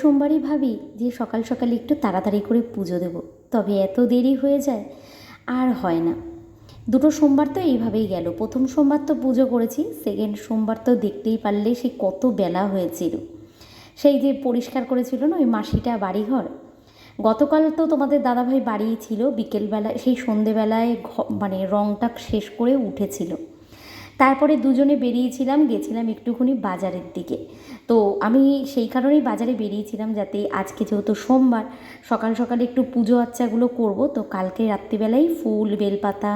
সোমবারই ভাবি যে সকাল সকাল একটু তাড়াতাড়ি করে পুজো দেব, তবে এত দেরি হয়ে যায় আর হয় না। দুটো সোমবার তো এইভাবেই গেল। প্রথম সোমবার তো পুজো করেছি সেকেন্ড সোমবার তো দেখতেই পারলে সে কত বেলা হয়েছিল। সেই যে পরিষ্কার করেছিল না ওই মাসিটা বাড়িঘর, গতকাল তো তোমাদের দাদাভাই বাড়িই ছিল, বিকেলবেলায়, সেই সন্ধেবেলায় মানে রংটা শেষ করে উঠেছিল। তারপরে দুজনে বেরিয়েছিলাম, গেছিলাম একটুখানি বাজারের দিকে। তো আমি সেই কারণেই বাজারে বেরিয়েছিলাম যাতে আজকে যেহেতু সোমবার, সকাল সকালে একটু পুজো আচ্চাগুলো করব, তো কালকে রাত্রিবেলায় ফুল, বেলপাতা,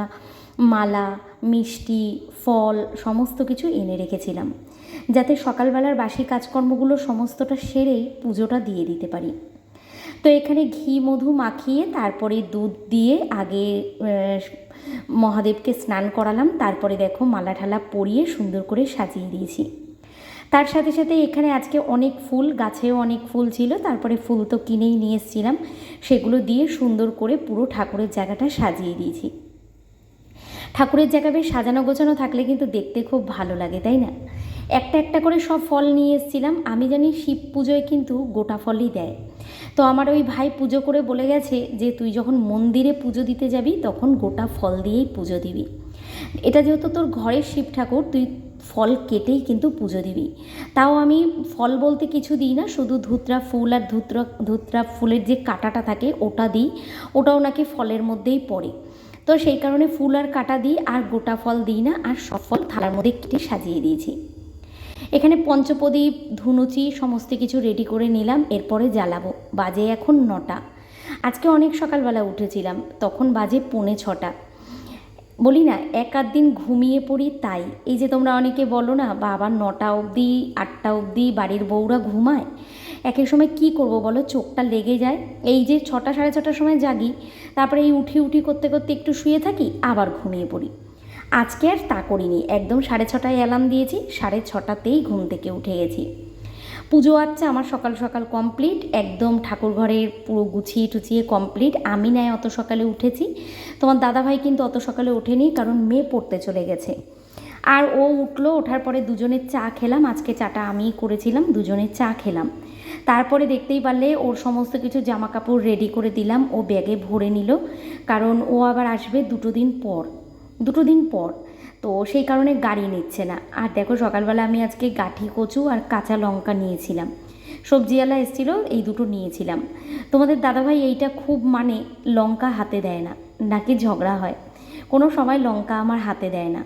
মালা, মিষ্টি, ফল সমস্ত কিছু এনে রেখেছিলাম। যাতে সকালবেলার বাসি কাজকর্মগুলো সমস্তটা সেরেই পুজোটা দিয়ে দিতে পারি। তো এখানে ঘি, মধু মাখিয়ে তারপরে দুধ দিয়ে আগে মহাদেবকে স্নান করালাম, তারপরে দেখো মালা ঠালা পরিয়ে সুন্দর করে সাজিয়ে দিয়েছি। তার সাথে সাথে এখানে আজকে অনেক ফুল, গাছেও অনেক ফুল ছিল, তারপরে ফুল তো কিনেই নিয়ে এসেছিলাম, সেগুলো দিয়ে সুন্দর করে পুরো ঠাকুরের জায়গাটা সাজিয়ে দিয়েছি। ঠাকুরের জায়গা বেশ সাজানো গোছানো থাকলে কিন্তু দেখতে খুব ভালো লাগে, তাই না? একটা একটা করে সব ফল নিয়ে এসেছিলাম, আমি জানি শিব পুজোয় কিন্তু গোটা ফলই দেয়। তো আমার ওই ভাই পুজো করে বলে গেছে যে তুই যখন মন্দিরে পুজো দিতে যাবি, তখন গোটা ফল দিয়েই পুজো দিবি। এটা যেহেতু তোর ঘরের শিব ঠাকুর, তুই ফল কেটেই কিন্তু পুজো দিবি। তাও আমি ফল বলতে কিছু দিই না, শুধু ধুতরা ফুল আর ধুতরা ধুতরা ফুলের যে কাঁটাটা থাকে ওটা দিই, ওটাও নাকি ফলের মধ্যেই পড়ে। তো সেই কারণে ফুল আর কাটা দিই, আর গোটা ফল দিই না, আর সব ফল থালার মধ্যে কেটে সাজিয়ে দিয়েছি। এখানে পঞ্চপ্রদীপ, ধুনুচি, সমস্ত কিছু রেডি করে নিলাম, এরপরে জ্বালাবো। বাজে এখন নটা। আজকে অনেক সকালবেলা উঠেছিলাম, তখন বাজে পৌনে ছটা। বলি না, এক আধ দিন ঘুমিয়ে পড়ি তাই। এই যে তোমরা অনেকে বলো না, বাবা নটা অবধি, আটটা অবধি বাড়ির বউরা ঘুমায় এক এক সময় কি করব বলো, চোখটা লেগে যায়। এই যে ছটা সাড়ে ছটার সময় জাগি, তারপরে এই উঠি উঠি করতে করতে একটু শুয়ে থাকি, আবার ঘুমিয়ে পড়ি। আজকে আর তা করিনি। একদম সাড়ে ছটায় অ্যালার্ম দিয়েছি, সাড়ে ছটাতেই ঘুম থেকে উঠে গেছি। পুজো আচ্ছা আমার সকাল সকাল কমপ্লিট একদম ঠাকুর ঘরের পুরো গুছিয়ে টুচিয়ে কমপ্লিট আমি নেয় অত সকালে উঠেছি। তোমার দাদাভাই কিন্তু অত সকালে ওঠেনি, কারণ মেয়ে পড়তে চলে গেছে। আর ও উঠল, ওঠার পরে দুজনের চা খেলাম। আজকে চাটা আমিই করেছিলাম দুজনের চা খেলাম। তারপরে দেখতেই পারলে ওর সমস্ত কিছু জামা কাপড় রেডি করে দিলাম। ও ব্যাগে ভরে নিল, কারণ ও আবার আসবে দুটো দিন পর। দুটো দিন পর। তো সেই কারণে গাড়ি নিচ্ছে না। আর দেখো সকালবেলা আমি আজকে গাঠি, কচু আর কাঁচা লঙ্কা নিয়েছিলাম। সবজিওয়ালা এসেছিল, এই দুটো নিয়েছিলাম। তোমাদের দাদাভাই এইটা খুব মানে লঙ্কা হাতে দেয় না, নাকি ঝগড়া হয়? কোনো সময় লঙ্কা আমার হাতে দেয় না।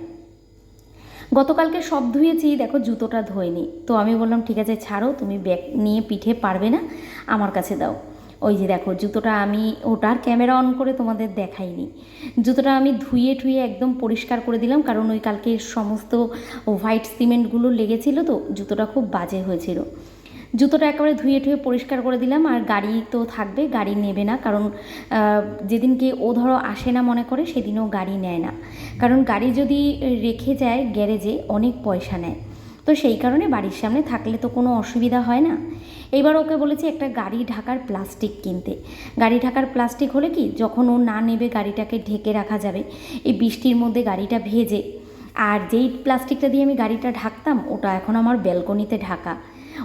গতকালকে সব ধুয়েছি, দেখো জুতোটা ধোয়নি। তো আমি বললাম, ঠিক আছে, ছাড়ো, তুমি ব্যাগ নিয়ে পিঠে পারবে না, আমার কাছে দাও। ওই যে দেখো, জুতোটা আমি ওটার ক্যামেরা অন করে তোমাদের দেখাইনি। জুতোটা আমি ধুয়ে ঠুয়ে একদম পরিষ্কার করে দিলাম, কারণ ওই কালকে সমস্ত হোয়াইট সিমেন্টগুলো লেগেছিলো তো, জুতোটা খুব বাজে হয়েছিল। জুতোটা একেবারে ধুয়ে ঠুয়ে পরিষ্কার করে দিলাম, আর গাড়ি তো থাকবে, গাড়ি নেবে না, কারণ যেদিনকে ও ধরো আসে না মনে করে, সেদিনও গাড়ি নেয় না। কারণ গাড়ি যদি রেখে যায় গ্যারেজে, অনেক পয়সা নেয়। তো সেই কারণে বাড়ির সামনে থাকলে তো কোনো অসুবিধা হয় না। এবার ওকে বলেছি একটা গাড়ি ঢাকার প্লাস্টিক কিনতে। গাড়ি ঢাকার প্লাস্টিক হলে কি, যখন ও না নেবে গাড়িটাকে ঢেকে রাখা যাবে, এই বৃষ্টির মধ্যে গাড়িটা ভেজে। আর যেই প্লাস্টিকটা দিয়ে আমি গাড়িটা ঢাকতাম, ওটা এখন আমার ব্যালকনিতে ঢাকা।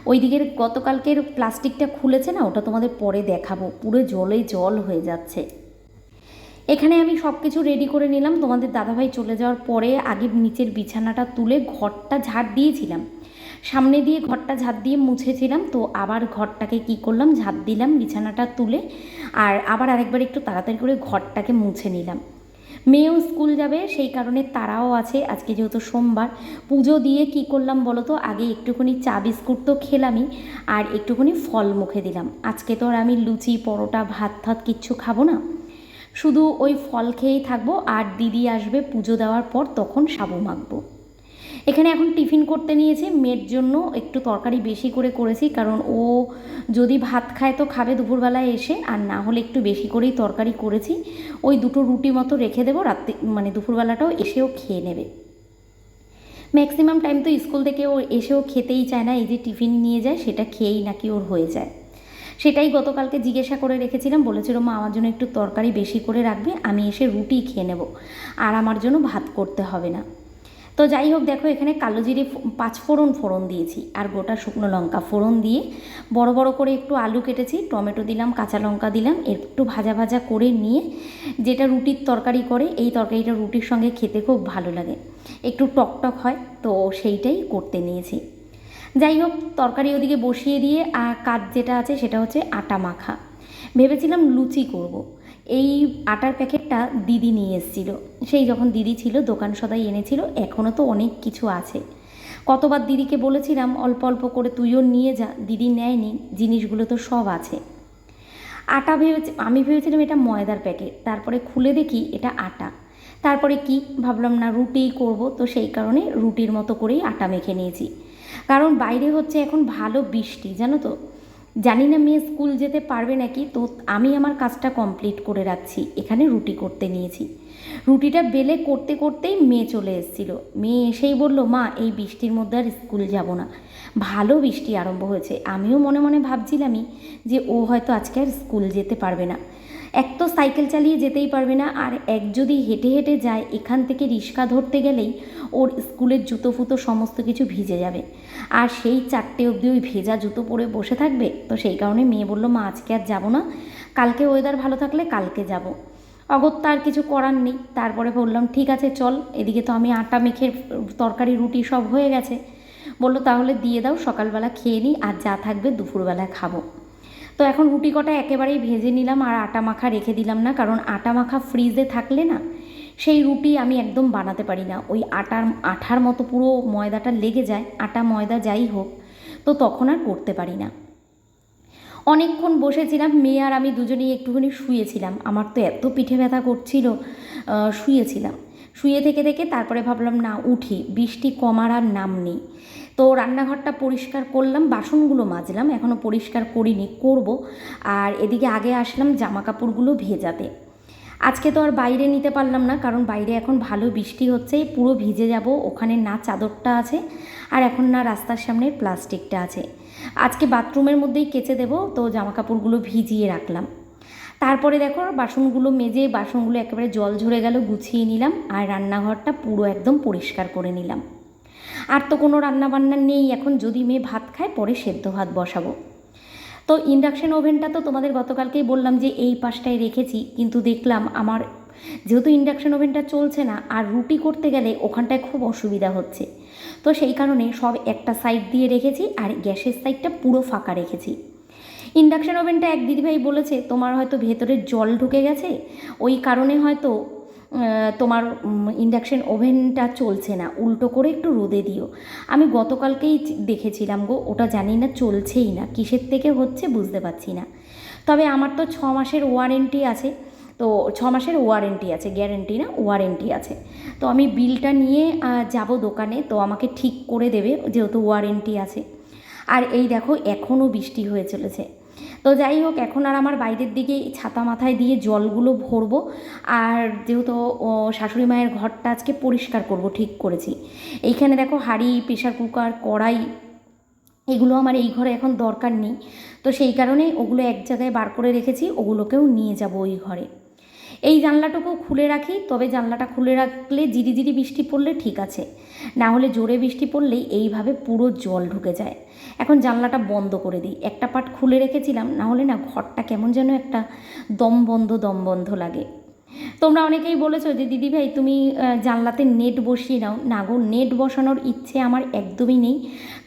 ওই দিকের গতকালকের প্লাস্টিকটা খুলেছে না, ওটা তোমাদের পরে দেখাবো। পুরো জলে জল হয়ে যাচ্ছে। এখানে আমি সব কিছু রেডি করে নিলাম। তোমাদের দাদাভাই চলে যাওয়ার পরে আগে নিচের বিছানাটা তুলে ঘরটা ঝাড় দিয়েছিলাম। সামনে দিয়ে ঘরটা ঝাড় দিয়ে মুছেছিলাম, তো আবার ঘরটাকে কি করলাম? ঝাড় দিলাম বিছানাটা তুলে, আর আবার আরেকবার একটু তাড়াতাড়ি করে ঘরটাকে মুছে নিলাম। মেয়েও স্কুল যাবে, সেই কারণে তারাও আছে। আজকে যেহেতু সোমবার, পুজো দিয়ে কি করলাম বলো তো? আগে একটুখানি চা বিস্কুট তো খেলামই, আর একটুখানি ফল মুখে দিলাম। আজকে তো আর আমি লুচি, পরোটা, ভাত ভাত কিচ্ছু খাব না। শুধু ওই ফল খেয়েই থাকব, আর দিদি আসবে পুজো দেওয়ার পর তখন সাবু মাখবো। এখানে এখন টিফিন করতে নিয়েছে। মেয়ের জন্য একটু তরকারি বেশি করে করেছি, কারণ ও যদি ভাত খায় তো খাবে দুপুরবেলায় এসে, আর না হলে একটু বেশি করেই তরকারি করেছি। ওই দুটো রুটি মতো রেখে দেবো, রাত্রি মানে দুপুরবেলাটাও এসেও খেয়ে নেবে। ম্যাক্সিমাম টাইম তো স্কুল থেকে ও এসেও খেতেই চায় না, এই যে টিফিন নিয়ে যায় সেটা খেয়েই নাকি ওর হয়ে যায়। সেটাই গতকালকে জিজ্ঞাসা করে রেখেছিলাম, বলেছিল, মা, আমার জন্য একটু তরকারি বেশি করে রাখবে, আমি এসে রুটি খেয়ে নেব, আর আমার জন্য ভাত করতে হবে না। তো যাই হোক, দেখো এখানে কালো জিরে পাঁচ ফোড়ন ফোড়ন দিয়েছি আর গোটা শুকনো লঙ্কা ফোড়ন দিয়ে বড় বড় করে একটু আলু কেটেছি, টমেটো দিলাম, কাঁচা লঙ্কা দিলাম, একটু ভাজা ভাজা করে নিয়ে যেটা রুটির তরকারি করে, এই তরকারিটা রুটির সঙ্গে খেতে খুব ভালো লাগে একটু টক টক হয়, তো সেইটাই করতে নিয়েছি যাই হোক, তরকারি ওদিকে বসিয়ে দিয়ে, আর কাজ যেটা আছে সেটা হচ্ছে আটা মাখা ভেবেছিলাম লুচি করব। এই আটার প্যাকেটটা দিদি নিয়ে এসেছিল। সেই যখন দিদি ছিল, দোকান সদাই এনেছিল এখনও তো অনেক কিছু আছে। কতবার দিদিকে বলেছিলাম, অল্প অল্প করে তুইও নিয়ে যা। দিদি নেয়নি, জিনিসগুলো তো সব আছে। আটা ভেবেছি, আমি ভেবেছিলাম এটা ময়দার প্যাকেট। তারপরে খুলে দেখি এটা আটা। তারপরে কি, ভাবলাম না রুটিই করব, তো সেই কারণে রুটির মতো করেই আটা মেখে নিয়েছি। কারণ বাইরে হচ্ছে এখন ভালো বৃষ্টি, জানো তো? জানি না মেয়ে স্কুল যেতে পারবে নাকি, তো আমি আমার কাজটা কমপ্লিট করে রাখছি। এখানে রুটি করতে নিয়েছি। রুটিটা বেলে করতে করতেই মেয়ে চলে এসেছিল। মেয়ে এসেই বলল, মা, এই বৃষ্টির মধ্যে আর স্কুল যাব না। ভালো বৃষ্টি আরম্ভ হয়েছে। আমিও মনে মনে ভাবছিলামই যে ও হয়তো আজকে আর স্কুল যেতে পারবে না। এক তো সাইকেল চালিয়ে যেতেই পারবে না, আর এক যদি হেঁটে হেঁটে যায়, এখান থেকে রিক্সা ধরতে গেলেই ওর স্কুলের জুতো ফুতো সমস্ত কিছু ভিজে যাবে। আর সেই চারটে অবধি ওই ভেজা জুতো পরে বসে থাকবে? তো সেই কারণে মেয়ে বলল, মা, আজকে আর যাব না। কালকে ওয়েদার ভালো থাকলে কালকে যাব। অগত্যা আর কিছু করার নেই। তারপরে বললাম, ঠিক আছে, চল। এদিকে তো আমি আটা মেখে তরকারি, রুটি সব হয়ে গেছে। বলল, তাহলে দিয়ে দাও, সকালবেলা খেয়ে নিই আর যা থাকবে দুপুরবেলা খাব। তো এখন রুটি কটা একেবারেই ভেজে নিলাম আর আটা মাখা রেখে দিলাম না, কারণ আটা মাখা ফ্রিজে থাকলে না সেই রুটি আমি একদম বানাতে পারি না। ওই আটার, আঠার মতো পুরো ময়দাটা লেগে যায়, আটা, ময়দা যাই হোক, তো তখন আর করতে পারি না। অনেকক্ষণ বসেছিলাম, মেয়ে আর আমি দুজনেই একটুখানি শুয়েছিলাম। আমার তো এত পিঠে ব্যথা করছিল শুয়েছিলাম। শুয়ে থেকে থেকে তারপরে ভাবলাম, না, উঠি। বৃষ্টি কমার আর নাম নেই। তো রান্নাঘরটা পরিষ্কার করলাম, বাসনগুলো মাজলাম এখনও পরিষ্কার করিনি, করব। আর এদিকে আগে আসলাম জামা কাপড়গুলো ভেজাতে। আজকে তো আর বাইরে নিতে পারলাম না, কারণ বাইরে এখন ভালো বৃষ্টি হচ্ছে, পুরো ভিজে যাব, ওখানে না চাদরটা আছে, আর এখন না রাস্তার সামনে প্লাস্টিকটা আছে। আজকে বাথরুমের মধ্যেই কেচে দেবো, তো জামা কাপড়গুলো ভিজিয়ে রাখলাম। তারপরে দেখো বাসনগুলো মেজে, বাসনগুলো একেবারে জল ঝরে গেল, গুছিয়ে নিলাম, আর রান্নাঘরটা পুরো একদম পরিষ্কার করে নিলাম। আর তো কোনো রান্না বান্না নেই। এখন যদি মেয়ে ভাত খায়, পরে সেদ্ধ ভাত বসাবো। তো ইন্ডাকশান ওভেনটা তো তোমাদের গতকালকেই বললাম যে এই পাশটায় রেখেছি, কিন্তু দেখলাম আমার যেহেতু ইন্ডাকশান ওভেনটা চলছে না, আর রুটি করতে গেলে ওখানটায় খুব অসুবিধা হচ্ছে। তো সেই কারণে সব একটা সাইড দিয়ে রেখেছি, আর গ্যাসের সাইডটা পুরো ফাঁকা রেখেছি। ইন্ডাকশন ওভেনটা এক দিদিভাই বলেছে, তোমার হয়তো ভেতরে জল ঢুকে গেছে। ওই কারণে হয়তো তোমার ইন্ডাকশন ওভেনটা চলছে না। উল্টো করে একটু রোদে দিও। আমি গতকালকেই দেখেছিলাম গো, ওটা জানি না চলছেই না। কিসের থেকে হচ্ছে বুঝতে পারছি না। তবে আমার তো ছ মাসের ওয়ারেন্টি আছে। তো ছ মাসের ওয়ারেন্টি আছে গ্যারেন্টি না ওয়ারেন্টি আছে। তো আমি বিলটা নিয়ে যাব দোকানে। তো আমাকে ঠিক করে দেবে, যেহেতু ওয়ারেন্টি আছে। আর এই দেখো এখনও বৃষ্টি হয়ে চলেছে। তো যাই হোক, এখন আর আমার বাইরের দিকে ছাতা মাথায় দিয়ে জলগুলো ভরবো। আর যেহেতু শাশুড়ি মায়ের ঘরটা আজকে পরিষ্কার করব, ঠিক করেছি। এইখানে দেখো হাঁড়ি প্রেশার কুকার, কড়াই, এগুলো আমার এই ঘরে এখন দরকার নেই। তো সেই কারণে ওগুলো এক জায়গায় বার করে রেখেছি, ওগুলোকেও নিয়ে যাব ওই ঘরে। এই জানলাটুকু খুলে রাখি, তবে জানলাটা খুলে রাখলে জিরি জিরি বৃষ্টি পড়লে ঠিক আছে। না হলে জোরে বৃষ্টি পড়লেই এইভাবে পুরো জল ঢুকে যায়। এখন জানলাটা বন্ধ করে দিই। একটা পাট খুলে রেখেছিলাম, না হলে না ঘরটা কেমন যেন একটা দম বন্ধ দম বন্ধ লাগে। তোমরা অনেকেই বলেছ যে দিদি ভাই তুমি জানলাতে নেট বসিয়ে নাও না গো নেট বসানোর ইচ্ছে আমার একদমই নেই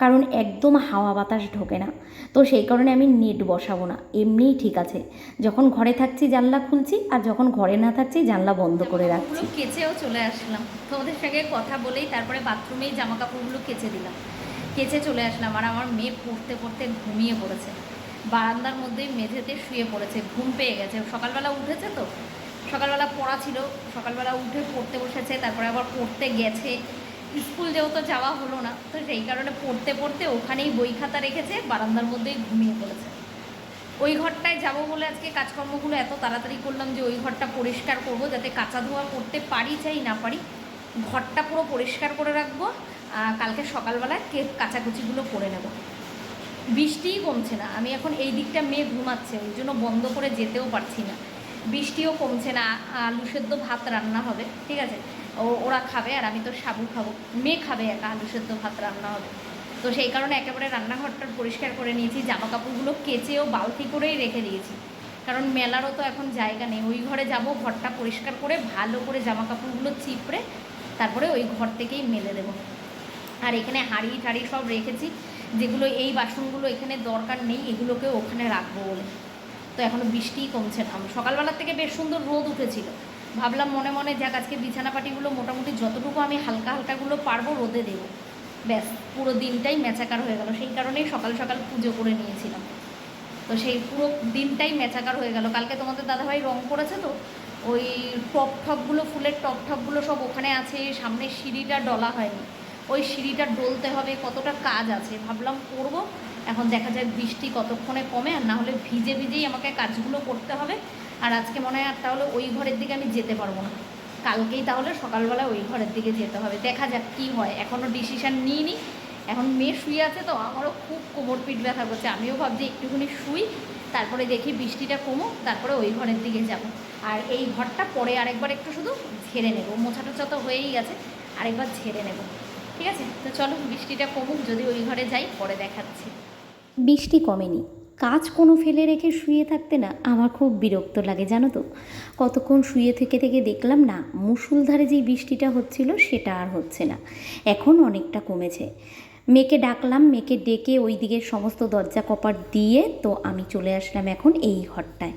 কারণ একদম হাওয়া বাতাস ঢোকে না। তো সেই কারণে আমি নেট বসাবো না। এমনিই ঠিক আছে। যখন ঘরে থাকছি জানলা খুলছি আর যখন ঘরে না থাকছি জানলা বন্ধ করে রাখছি। কেচেও চলে আসলাম। তোমাদের সঙ্গে কথা বলেই তারপরে বাথরুমেই জামা কাপড়গুলো কেচে দিলাম। কেচে চলে আসলাম আর আমার মেয়ে পড়তে পড়তে ঘুমিয়ে পড়েছে। বারান্দার মধ্যেই মেঝেতে শুয়ে পড়েছে ঘুম পেয়ে গেছে। সকালবেলা উঠেছে তো? সকালবেলা পড়া ছিল, সকালবেলা উঠে পড়তে বসেছে, তারপরে আবার পড়তে গেছে। স্কুল যেহেতু যাওয়া হলো না, তো সেই কারণে পড়তে পড়তে ওখানেই বই খাতা রেখেছে, বারান্দার মধ্যেই ঘুমিয়ে পড়েছে। ওই ঘরটায় যাব বলে আজকে কাজকর্মগুলো এত তাড়াতাড়ি করলাম যে ওই ঘরটা পরিষ্কার করব, যাতে কাঁচা ধোয়া করতে পারি চাই না পারি, ঘরটা পুরো পরিষ্কার করে রাখব কালকে সকালবেলায় কে কাচাকুচিগুলো করে নেব। বৃষ্টিই কমছে না, আমি এখন এই দিকটা মেয়ে ঘুমাচ্ছে, ওই জন্য বন্ধ করে যেতেও পারছি না। বৃষ্টিও কমছে না, আলু সেদ্ধ ভাত রান্না হবে, ঠিক আছে? ও, ওরা খাবে আর আমি তো সাবু খাব। মেয়ে খাবে একা আলু সেদ্ধ ভাত রান্না হবে। তো সেই কারণে একেবারে রান্নাঘরটা পরিষ্কার করে নিয়েছি জামা কাপড়গুলো কেচেও বালতি করেই রেখে দিয়েছি। কারণ মেলারও তো এখন জায়গা নেই। ওই ঘরে যাব, ঘরটা পরিষ্কার করে ভালো করে জামা কাপড়গুলো চিপড়ে তারপরে ওই ঘর থেকেই মেলে দেবো। আর এখানে হাঁড়ি টাড়ি সব রেখেছি। যেগুলো এই বাসনগুলো এখানে দরকার নেই, এগুলোকে ওখানে রাখব বলে। তো এখনও বৃষ্টিই কমছে না। সকালবেলার থেকে বেশ সুন্দর রোদ উঠেছিল। ভাবলাম মনে মনে যাক আজকে বিছানাপাটিগুলো মোটামুটি যতটুকু আমি হালকা হালকাগুলো পারব রোদে দেবো। ব্যাস, পুরো দিনটাই ম্যাচাকার হয়ে গেল। সেই কারণেই সকাল সকাল পুজো করে নিয়েছিলাম। তো সেই পুরো দিনটাই ম্যাচাকার হয়ে গেল। কালকে তোমাদের দাদাভাই রং করেছে তো, ওই টপ ঠপগুলো ফুলের টপ ঠপগুলো সব ওখানে আছে, সামনে সিঁড়িটা ডলা হয়নি। ওই সিঁড়িটা ডলতে হবে, কতটা কাজ আছে। ভাবলাম করব। এখন দেখা যায় বৃষ্টি কতক্ষণে কমে, আর না হলে ভিজে ভিজেই আমাকে কাজগুলো করতে হবে। আর আজকে মনে হয় আর তাহলে ওই ঘরের দিকে আমি যেতে পারব না। কালকেই তাহলে সকালবেলা ওই ঘরের দিকে যেতে হবে। দেখা যাক কী হয়। এখনও ডিসিশান নিইনি। এখন মেয়ে শুয়ে আছে তো, আমারও খুব কোমর পিঠ ব্যথা করছে। আমিও ভাবছি একটুখানি শুই, তারপরে দেখি বৃষ্টিটা কমো তারপরে ওই ঘরের দিকে যাব। আর এই ঘরটা পরে আরেকবার একটু শুধু ঝেড়ে নেব। মোছা টোছা তো হয়েই গেছে, আরেকবার ঝেড়ে নেব। ঠিক আছে? তো চলো বৃষ্টিটা কমুক, যদি ওই ঘরে যাই, পরে দেখাচ্ছি। বৃষ্টি কমেনি। কাজ কোনো ফেলে রেখে শুয়ে থাকতে না আমার খুব বিরক্ত লাগে, জানো তো? কতক্ষণ শুয়ে থেকে থেকে দেখলাম না মুসুলধারে যেই বৃষ্টিটা হচ্ছিল সেটা আর হচ্ছে না। এখন অনেকটা কমেছে। মেয়েকে ডাকলাম, মেয়েকে ডেকে ওই দিকের সমস্ত দরজা কপাট দিয়ে তো আমি চলে আসলাম এখন এই ঘরটায়।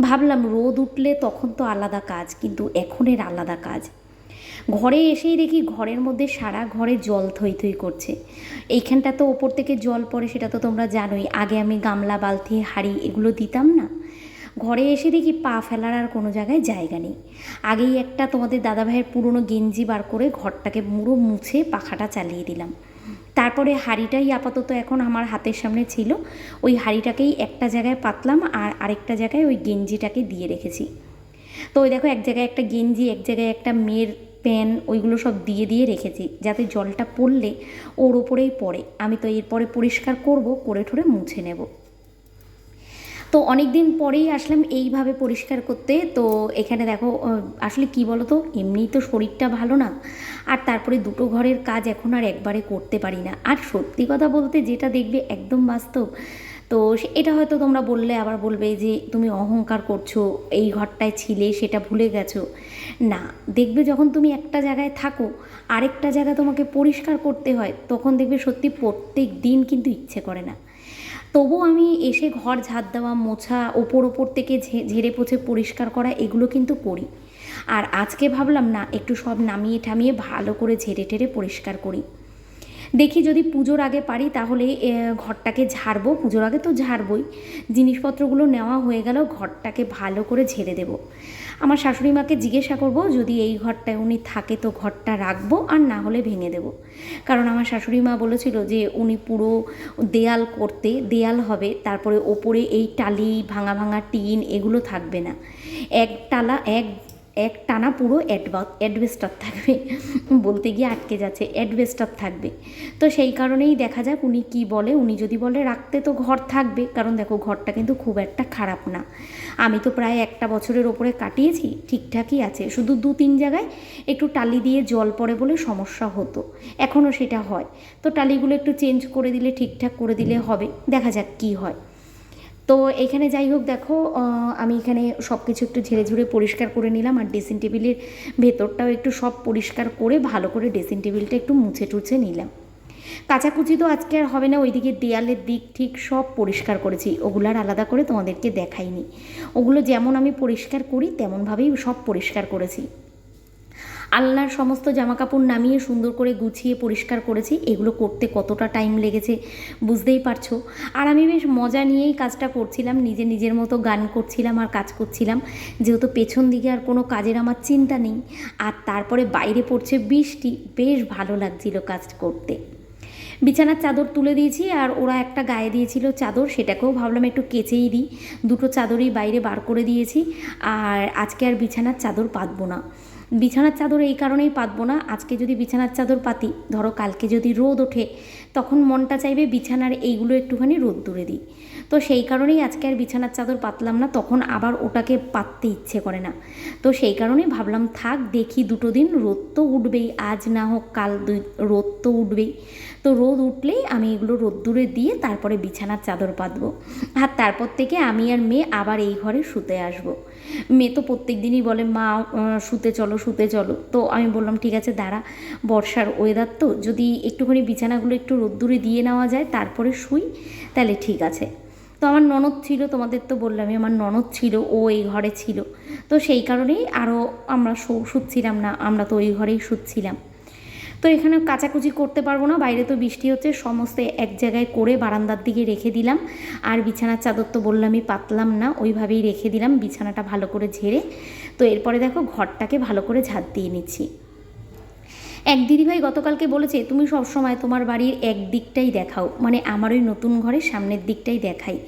ভাবলাম রোদ উঠলে তখন তো আলাদা কাজ, কিন্তু এখনের আলাদা কাজ। ঘরে এসেই দেখি ঘরের মধ্যে সারা ঘরে জল থই থই করছে। এইখানটা তো ওপর থেকে জল পড়ে, সেটা তো তোমরা জানোই। আগে আমি গামলা, বালতি, হাঁড়ি এগুলো দিতাম না। ঘরে এসে দেখি পা ফেলার আর কোনো জায়গায় জায়গা নেই। আগেই একটা তোমাদের দাদাভাইয়ের পুরনো গেঞ্জি বার করে ঘরটাকে মুড়ো মুছে পাখাটা চালিয়ে দিলাম। তারপরে হাঁড়িটাই আপাতত এখন আমার হাতের সামনে ছিল। ওই হাঁড়িটাকেই একটা জায়গায় পাতলাম আর আরেকটা জায়গায় ওই গেঞ্জিটাকে দিয়ে রেখেছি। তো ওই দেখো, এক জায়গায় একটা গেঞ্জি, এক জায়গায় একটা মেয়ের প্যান ওইগুলো সব দিয়ে দিয়ে রেখেছি, যাতে জলটা পড়লে ওর ওপরেই পড়ে। আমি তো এরপরে পরিষ্কার করব, করে ঠোরে মুছে নেব। তো অনেক দিন পরেই আসলাম এইভাবে পরিষ্কার করতে। তো এখানে দেখো আসলে কি বলো তো এমনিই তো শরীরটা ভালো না। আর তারপরে দুটো ঘরের কাজ এখন আর একবারে করতে পারি না। আর সত্যি কথা বলতে যেটা দেখবে একদম বাস্তব, তো এটা হয়তো তোমরা বললে আবার বলবে যে, তুমি অহংকার করছ, এই ঘরটায় ছিলে, সেটা ভুলে গেছো। না, দেখবে যখন তুমি একটা জায়গায় থাকো, আরেকটা জায়গা তোমাকে পরিষ্কার করতে হয়, তখন দেখবে সত্যি প্রত্যেক দিন কিন্তু ইচ্ছে করে না। তবু আমি এসে ঘর ঝাড় দেওয়া, মোছা, ওপর ওপর থেকে ঝেড়ে পোছে পরিষ্কার করা, এগুলো কিন্তু করি। আর আজকে ভাবলাম, না, একটু সব নামিয়ে ঠামিয়ে ভালো করে ঝেড়ে টেরে পরিষ্কার করি। দেখি যদি পুজোর আগে পারি, তাহলে ঘরটাকে ঝাড়বো, পুজোর আগে তো ঝাড়বই। জিনিসপত্রগুলো নেওয়া হয়ে গেল, ঘরটাকে ভালো করে ঝেড়ে দেবো। আমার শাশুড়ি মাকে জিজ্ঞাসা করব, যদি এই ঘরটায় উনি থাকে তো ঘরটা রাখব আর না হলে ভেঙে দেব? কারণ আমার শাশুড়ি মা বলেছিল যে উনি পুরো দেয়াল করতে দেয়াল হবে, তারপরে ওপরে এই টালি, ভাঙা ভাঙা টিন এগুলো থাকবে না। এক টালা, এক এক টানা পুরো অ্যাডভেস্টার থাকবে। বলতে গিয়ে আটকে যাচ্ছে অ্যাডভেস্টার থাকবে। তো সেই কারণেই দেখা যাক উনি কি বলে, উনি যদি বলে রাখতে তো ঘর থাকবে। কারণ দেখো, ঘরটা কিন্তু খুব একটা খারাপ না। আমি তো প্রায় একটা বছরের ওপরে কাটিয়েছি, ঠিকঠাকই আছে। শুধু দু তিন জায়গায় একটু টালি দিয়ে জল পড়ে বলে সমস্যা হতো। এখনও সেটা হয়। তো টালিগুলো একটু চেঞ্জ করে দিলে, ঠিকঠাক করে দিলে হবে। দেখা যাক কি হয়। তো এখানে যাই হোক, দেখো আমি এখানে সব কিছু একটু ঝেড়ে ঝুড়ে পরিষ্কার করে নিলাম আর ড্রেসিং টেবিলের ভেতরটাও একটু সব পরিষ্কার করে ভালো করে ড্রেসিং টেবিলটা একটু মুছে টুছে নিলাম। কাচাকুচি তো আজকে আর হবে না, ওইদিকে দেয়ালের দিক ঠিক সব পরিষ্কার করেছি ওগুলার আলাদা করে তোমাদেরকে দেখাইনি। ওগুলো যেমন আমি পরিষ্কার করি, তেমনভাবেই সব পরিষ্কার করেছি। আলনার সমস্ত জামাকাপড় নামিয়ে সুন্দর করে গুছিয়ে পরিষ্কার করেছি। এগুলো করতে কতটা টাইম লেগেছে বুঝতেই পারছ? আর আমি বেশ মজা নিয়েই কাজটা করছিলাম, নিজে নিজের মতো গান করছিলাম আর কাজ করছিলাম। যেহেতু পেছন দিকে আর কোনো কাজের আমার চিন্তা নেই, আর তারপরে বাইরে পড়ছে বৃষ্টি, বেশ ভালো লাগছিল কাজ করতে। বিছানার চাদর তুলে দিয়েছি আর ওরা একটা গায়ে দিয়েছিল চাদর, সেটাকেও ভাবলাম একটু কেচেই দিই। দুটো চাদরই বাইরে বার করে দিয়েছি, আর আজকে আর বিছানার চাদর পাতবো না। বিছানার চাদর এই কারণেই পাতবো না। আজকে যদি বিছানার চাদর পাতি, ধরো কালকে যদি রোদ ওঠে, তখন মনটা চাইবে বিছানার এইগুলো একটুখানি রোদ দূরে দিই। তো সেই কারণেই আজকে আর বিছানার চাদর পাতলাম না, তখন আবার ওটাকে পাততে ইচ্ছে করে না। তো সেই কারণেই ভাবলাম, থাক, দেখি দুটো দিন, রোদ তো উঠবেই, আজ না হোক কাল দুই, রোদ তো উঠবেই। তো রোদ উঠলেই আমি এগুলো রোদ্দুরে দিয়ে তারপরে বিছানার চাদর পাতবো। আর তারপর থেকে আমি আর মেয়ে আবার এই ঘরে শুতে আসব। মেয়ে তো প্রত্যেক দিনই বলে, মা শুতে চলো শুতে চলো। তো আমি বললাম, ঠিক আছে, দাঁড়া, বর্ষার ওয়েদার তো, যদি একটুখানি বিছানাগুলো একটু রোদ্দুরে দিয়ে নেওয়া যায়, তারপরে শুই, তাহলে ঠিক আছে। তো আমার ননদ ছিল, তোমাদের তো বললামই, আমার ননদ ছিল, ও এই ঘরে ছিল। তো সেই কারণেই আরও আমরা শুচ্ছিলাম না, আমরা তো ওই ঘরেই শুচ্ছিলাম। তো এখানে কাচাকুচি করতে পারব না, বাইরে তো বৃষ্টি হচ্ছে, সমস্ত এক জায়গায় করে বারান্দার দিকে রেখে দিলাম। আর বিছানার চাদর তো বললামই পাতলাম না, ওইভাবেই রেখে দিলাম, বিছানাটা ভালো করে ঝেড়ে। তো এরপরে দেখো ঘরটাকে ভালো করে ঝাঁট দিয়ে নিচ্ছি। এক দিদিভাই গতকালকে বলেছে, তুমি সব সময় তোমার বাড়ির এক দিকটাই দেখাও মানে আমার ওই নতুন ঘরের সামনের দিকটাই দেখাই।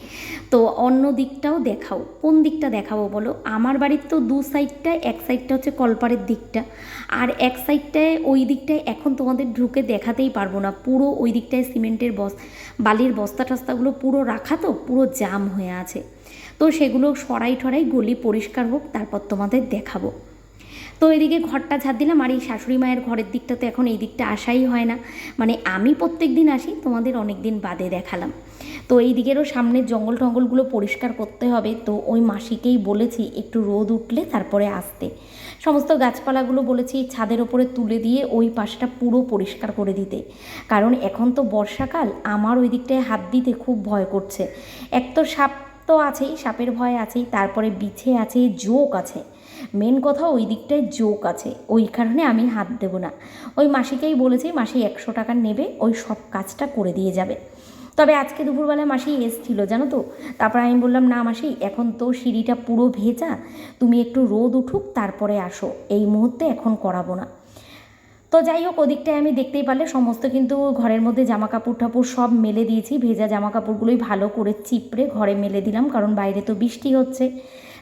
তো অন্য দিকটাও দেখাও, কোন দিকটা দেখাবো বলো? আমার বাড়ির তো দু সাইডটা, এক সাইডটা হচ্ছে কলপারের দিকটা। আর এক সাইডটায় ওই দিকটায় এখন তোমাদের ঢুকে দেখাতেই পারব না, পুরো ওই দিকটায় সিমেন্টের বস বালির বস্তা টস্তাগুলো পুরো রাখা তো, পুরো জাম হয়ে আছে। তো সেগুলো সরাই ঠরাই গলি পরিষ্কার হোক, তারপর তোমাদের দেখাবো। তো এদিকে ঘরটা ঝাড় দিলাম আর এই শাশুড়ি মায়ের ঘরের দিকটা তো এখন এই দিকটা আসাই হয় না। মানে আমি প্রত্যেক দিন আসি, তোমাদের অনেক দিন বাদে দেখালাম। তো এই দিকেরও সামনের জঙ্গল টঙ্গলগুলো পরিষ্কার করতে হবে। তো ওই মাসিকেই বলেছি একটু রোদ উঠলে তারপরে আসতে। সমস্ত গাছপালাগুলো বলেছি ছাদের ওপরে তুলে দিয়ে ওই পাশটা পুরো পরিষ্কার করে দিতে। কারণ এখন তো বর্ষাকাল, আমার ওই দিকটায় হাত দিতে খুব ভয় করছে। এক তো সাপ তো আছেই, সাপের ভয় আছেই, তারপরে বিছে আছে, জোক আছে। মেন কথা ওই দিকটায় জোক আছে, ওই কারণে আমি হাত দেবো না। ওই মাসিকেই বলেছি, মাসি একশো টাকা নেবে, ওই সব কাজটা করে দিয়ে যাবে। তবে আজকে দুপুরবেলায় মাসি এসছিল, জানো তো? তারপর আমি বললাম, না মাসি, এখন তো সিঁড়িটা পুরো ভেজা, তুমি একটু রোদ উঠুক, তারপরে আসো। এই মুহূর্তে এখন করাবো না। তো যাই হোক, ওদিকটায় আমি দেখতেই পারলে সমস্ত কিন্তু ঘরের মধ্যে জামা কাপড় টাপড় সব মেলে দিয়েছি। ভেজা জামা কাপড়গুলোই ভালো করে চিপড়ে ঘরে মেলে দিলাম, কারণ বাইরে তো বৃষ্টি হচ্ছে।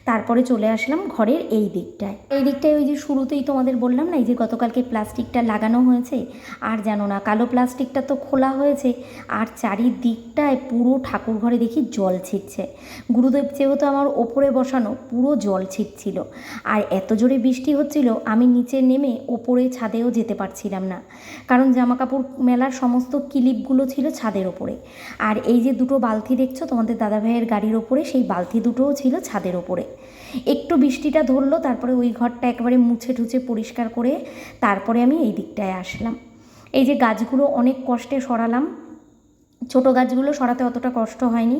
তারপরে চলে আসলাম ঘরের এই দিকটায়। এই দিকটায় ওই যে শুরুতেই তোমাদের বললাম না, এই যে গতকালকে প্লাস্টিকটা লাগানো হয়েছে, আর জানো না, কালো প্লাস্টিকটা তো খোলা হয়েছে, আর চারিদিকটায় পুরো ঠাকুর ঘরে দেখি জল ছিটছে। গুরুদেব যেহেতু আমার ওপরে বসানো, পুরো জল ছিটছিল। আর এত জোরে বৃষ্টি হচ্ছিল, আমি নিচে নেমে ওপরে ছাদেও যেতে পারছিলাম না। কারণ জামা কাপড় মেলার সমস্ত ক্লিপগুলো ছিল ছাদের ওপরে। আর এই যে দুটো বালতি দেখছ তোমাদের দাদাভাইয়ের গাড়ির ওপরে, সেই বালতি দুটোও ছিল ছাদের ওপরে। একটু বৃষ্টিটা ধরলো, তারপরে ওই ঘরটা একেবারে মুছে ঠুছে পরিষ্কার করে তারপরে আমি এই দিকটায় আসলাম। এই যে গাছগুলো অনেক কষ্টে সরালাম, ছোট গাছগুলো সরাতে অতটা কষ্ট হয়নি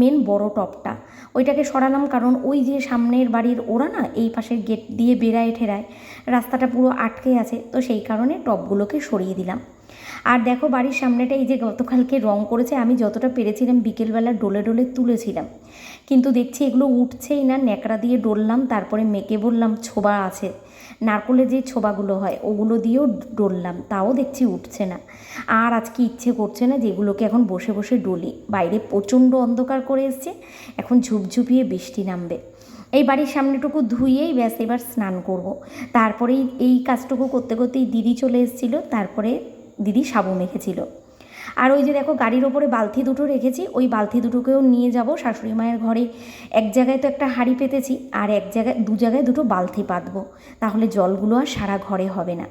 মেন বড় টপটা। ওইটাকে সরালাম কারণ ওই যে সামনের বাড়ির ওরা না, এই পাশের গেট দিয়ে বেড়ায় ঠেরায় রাস্তাটা পুরো আটকে আছে, তো সেই কারণে টপগুলোকে সরিয়ে দিলাম। আর দেখো বাড়ির সামনেটা এই যে গতকালকে রং করেছে, আমি যতটা পেরেছিলাম বিকেলবেলা ডোলে ডোলে তুলেছিলাম। কিন্তু দেখছি এগুলো উঠছেই না, ন্যাকড়া দিয়ে ডললাম, তারপরে মেকে বললাম, ছোবা আছে। নারকলের যে ছোবাগুলো হয়, ওগুলো দিয়েও ডললাম, তাও দেখছি উঠছে না। আর আজকে ইচ্ছে করছে না যেগুলোকে এখন বসে বসে ডলি। বাইরে প্রচণ্ড অন্ধকার করে এসছে, এখন ঝুপঝুপিয়ে বৃষ্টি নামবে। এই বাড়ির সামনেটুকু ধুয়েই ব্যাস এবার স্নান করব। তারপরেই এই কাজটুকু করতে করতেই দিদি চলে এসেছিল, তারপরে দিদি সাবু মেখেছিল আর ওই যে দেখো গাড়ির ওপরে বালতি দুটো রেখেছি, ওই বালতি দুটোকেও নিয়ে যাব। শাশুড়ি মায়ের ঘরে এক জায়গায় তো একটা হাঁড়ি পেতেছি, আর এক জায়গায়, দু জায়গায় দুটো বালতি পাতবো তাহলে জলগুলো আর সারা ঘরে হবে না।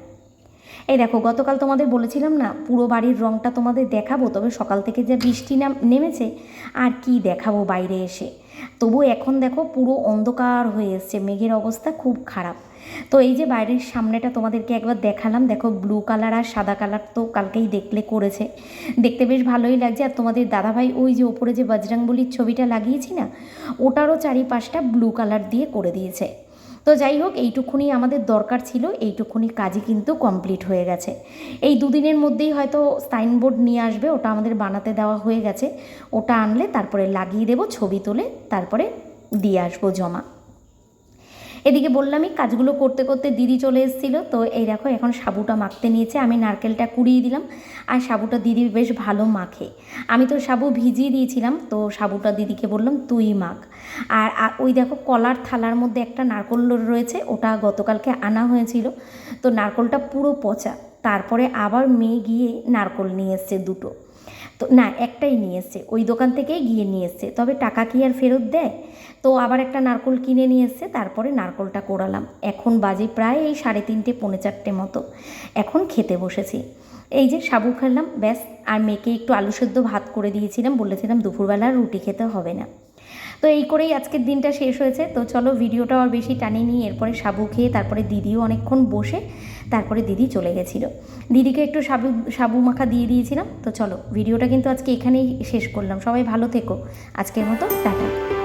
এই দেখো, গতকাল তোমাদের বলেছিলাম না, পুরো বাড়ির রঙটা তোমাদের দেখাবো, তবে সকাল থেকে যা বৃষ্টি নাম, নেমেছে, আর কি দেখাবো বাইরে এসে। তবু এখন দেখো পুরো অন্ধকার হয়ে এসছে, মেঘের অবস্থা খুব খারাপ। তো এই যে বাইরের সামনেটা তোমাদেরকে একবার দেখালাম, দেখো ব্লু কালার আর সাদা কালার তো কালকেই দেখলে করেছে। দেখতে বেশ ভালোই লাগছে। আর তোমাদের দাদাভাই ওই যে ওপরে যে বজরাংবলির ছবিটা লাগিয়েছি না, ওটারও চারিপাশটা ব্লু কালার দিয়ে করে দিয়েছে। তো যাই হোক, এইটুকুনি আমাদের দরকার ছিল, এইটুকুনি কাজই কিন্তু কমপ্লিট হয়ে গেছে। এই দুদিনের মধ্যেই হয়তো সাইনবোর্ড নিয়ে আসবে, ওটা আমাদের বানাতে দেওয়া হয়ে গেছে। ওটা আনলে তারপরে লাগিয়ে দেবো, ছবি তুলে তারপরে দিয়ে আসব জমা। এদিকে বললামই কাজগুলো করতে করতে দিদি চলে এসেছিল। তো এই দেখো, এখন সাবুটা মাখতে নিয়েছে। আমি নারকেলটা কুড়িয়ে দিলাম। আর সাবুটা দিদি বেশ ভালো মাখে। আমি তো সাবু ভিজিয়ে দিয়েছিলাম। তো সাবুটা দিদিকে বললাম, তুই মাখ। আর ওই দেখো কলার থালার মধ্যে একটা নারকল রয়েছে, ওটা গতকালকে আনা হয়েছিল। তো নারকলটা পুরো পচা। তারপরে আবার মেয়ে গিয়ে নারকল নিয়ে এসছে দুটো। তো না, একটাই নিয়ে ওই দোকান থেকেই গিয়ে নিয়ে তবে টাকা কি আর ফেরত দেয়? তো আবার একটা নারকল কিনে নিয়ে তারপরে নারকলটা কোড়ালাম এখন বাজে প্রায় এই সাড়ে তিনটে, পৌনে চারটে মতো। এখন খেতে বসেছি। এই যে সাবু খেলাম, ব্যাস। আর মেয়েকে একটু আলু সেদ্ধ ভাত করে দিয়েছিলাম। বলেছিলাম দুপুরবেলা রুটি খেতে হবে না। তো এই করেই আজকের দিনটা শেষ হয়েছে। তো চলো ভিডিওটা আর বেশি টানিনি। এরপরে সাবু খেয়ে তারপরে দিদিও অনেকক্ষণ বসে তারপরে দিদি চলে গেছিল। দিদিকে একটু সাবু সাবু মাখা দিয়ে দিয়েছিলাম। তো চলো, ভিডিওটা কিন্তু আজকে এখানেই শেষ করলাম। সবাই ভালো থেকো। আজকের মতো টাটা।